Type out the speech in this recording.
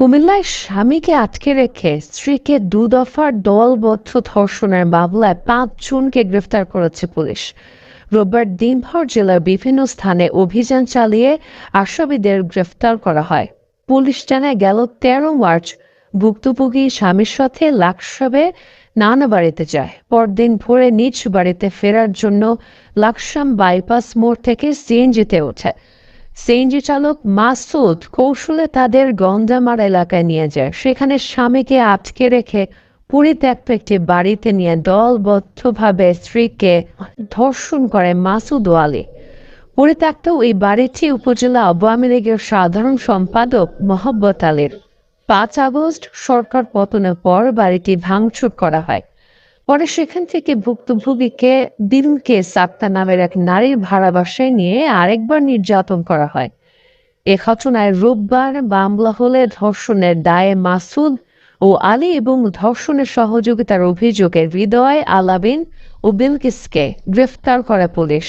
কুমিল্লায় স্বামীকে আটকে রেখে স্ত্রীকে দুদফার দলবদ্ধ ধর্ষণের মামলায় পাঁচ পাঁচজনকে গ্রেফতার করেছে পুলিশ। রোববার দিনভর জেলার বিভিন্ন স্থানে অভিযান চালিয়ে আসামিদের গ্রেফতার করা হয়। পুলিশ জানায় গেল তেরো মার্চ ভুক্তভোগী স্বামীর সাথে লাকসাবে নানা বাড়িতে যায়। পরদিন ভোরে নিজ বাড়িতে ফেরার জন্য লাকসাম বাইপাস মোড় থেকে সিএনজিতে ওঠে। সিএনজি চালক মাসুদ কৌশলে তাদের গন্ডামার এলাকায় নিয়ে যায়। সেখানে স্বামীকে আটকে রেখে পরিত্যক্ত একটি বাড়িতে নিয়ে দলবদ্ধভাবে স্ত্রীকে ধর্ষণ করে মাসুদ ও আলী। পরিত্যক্ত ওই বাড়িটি উপজেলা আওয়ামী লীগের সাধারণ সম্পাদক মোহাম্মত আলীর। পাঁচ আগস্ট সরকার পতনের পর বাড়িটি ভাঙচুর করা হয়। পরে সেখান থেকে ভুক্তভোগীকে দিলকে সাক্তা নামের এক নারীর ভাড়া বাসায় নিয়ে আরেকবার নির্যাতন করা হয়। এ ঘটনায় রোববার মামলা হলে ধর্ষণের দায়ে মাসুদ ও আলী এবং ধর্ষণের সহযোগিতার অভিযোগে হৃদয় আলাবিন ও বিলকিসকে গ্রেফতার করে পুলিশ।